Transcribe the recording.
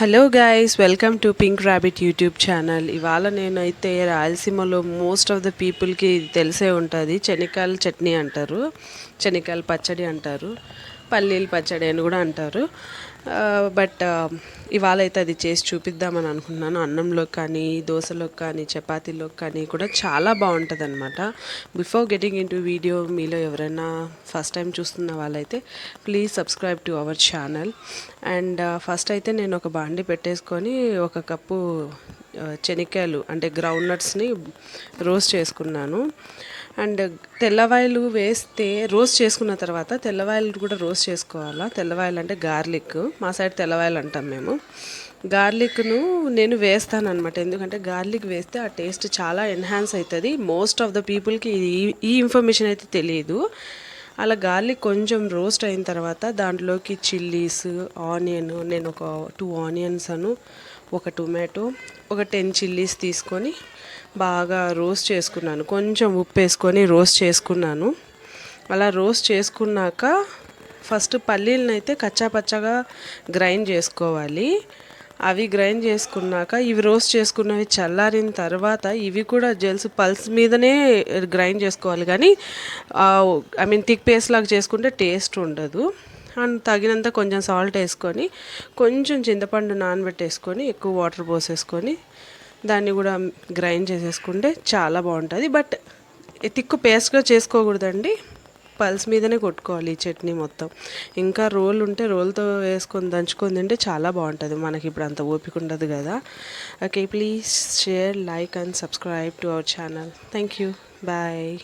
Hello guys welcome to pink rabbit YouTube channel ఇవాళ నేనైతే రాయలసీమలో మోస్ట్ ఆఫ్ ద పీపుల్కి తెలిసే ఉంటుంది. చెనికాయల చట్నీ అంటారు. చెనికాయల పచ్చడి అంటారు. పల్లీల పచ్చడి అని కూడా అంటారు. బట్ ఇవాళ అయితే అది చేసి చూపిద్దామని అనుకున్నాను. అన్నంలో కానీ దోశలో కానీ చపాతీలోకి కానీ కూడా చాలా బాగుంటుంది అనమాట before getting in to video మీలో ఎవరైనా ఫస్ట్ టైం చూస్తున్న వాళ్ళైతే please subscribe to our channel and first అయితే నేను ఒక బాండి పెట్టేసుకొని ఒక కప్పు చెనిక్కాయలు అంటే గ్రౌండ్ నట్స్ని రోస్ట్ చేసుకున్నాను. అండ్ తెల్లవాయలు వేస్తే రోస్ట్ చేసుకున్న తర్వాత తెల్లవాయలు కూడా రోస్ట్ చేసుకోవాలా? తెల్లవాయలు అంటే గార్లిక్. మా సైడ్ తెల్లవాయలు అంటాం మేము. గార్లిక్ను నేను వేస్తాను అనమాట ఎందుకంటే గార్లిక్ వేస్తే ఆ టేస్ట్ చాలా ఎన్హాన్స్ అవుతుంది మోస్ట్ ఆఫ్ ద పీపుల్కి ఈ ఈ ఇన్ఫర్మేషన్ అయితే తెలియదు. అలా గార్లిక్ కొంచెం రోస్ట్ అయిన తర్వాత దాంట్లోకి చిల్లీస్ ఆనియన్ నేను ఒక టూ ఆనియన్స్ అను ఒక టొమాటో ఒక టెన్ చిల్లీస్ తీసుకొని బాగా రోస్ట్ చేసుకున్నాను. కొంచెం ఉప్పు వేసుకొని రోస్ట్ చేసుకున్నాను. అలా రోస్ట్ చేసుకున్నాక ఫస్ట్ పల్లీలను అయితే కచ్చాపచ్చగా గ్రైండ్ చేసుకోవాలి. అవి గ్రైండ్ చేసుకున్నాక ఇవి రోస్ట్ చేసుకున్నవి చల్లారిన తర్వాత ఇవి కూడా జెల్స్ పల్స్ మీదనే గ్రైండ్ చేసుకోవాలి. కానీ ఐ మీన్ థిక్ పేస్ట్ లాగా చేసుకుంటే టేస్ట్ ఉండదు. అండ్ తగినంత కొంచెం సాల్ట్ వేసుకొని కొంచెం చింతపండు నానబెట్టేసుకొని ఎక్కువ వాటర్ పోసేసుకొని దాన్ని కూడా గ్రైండ్ చేసేసుకుంటే చాలా బాగుంటుంది. బట్ తిక్కు పేస్ట్గా చేసుకోకూడదండి. పల్స్ మీదనే కొట్టుకోవాలి ఈ చట్నీ మొత్తం. ఇంకా రోల్ ఉంటే రోల్తో వేసుకొని దంచుకొని తింటే చాలా బాగుంటుంది. మనకి ఇప్పుడు అంత ఓపిక ఉండదు కదా. Okay please share like and subscribe to our channel. Thank you. Bye.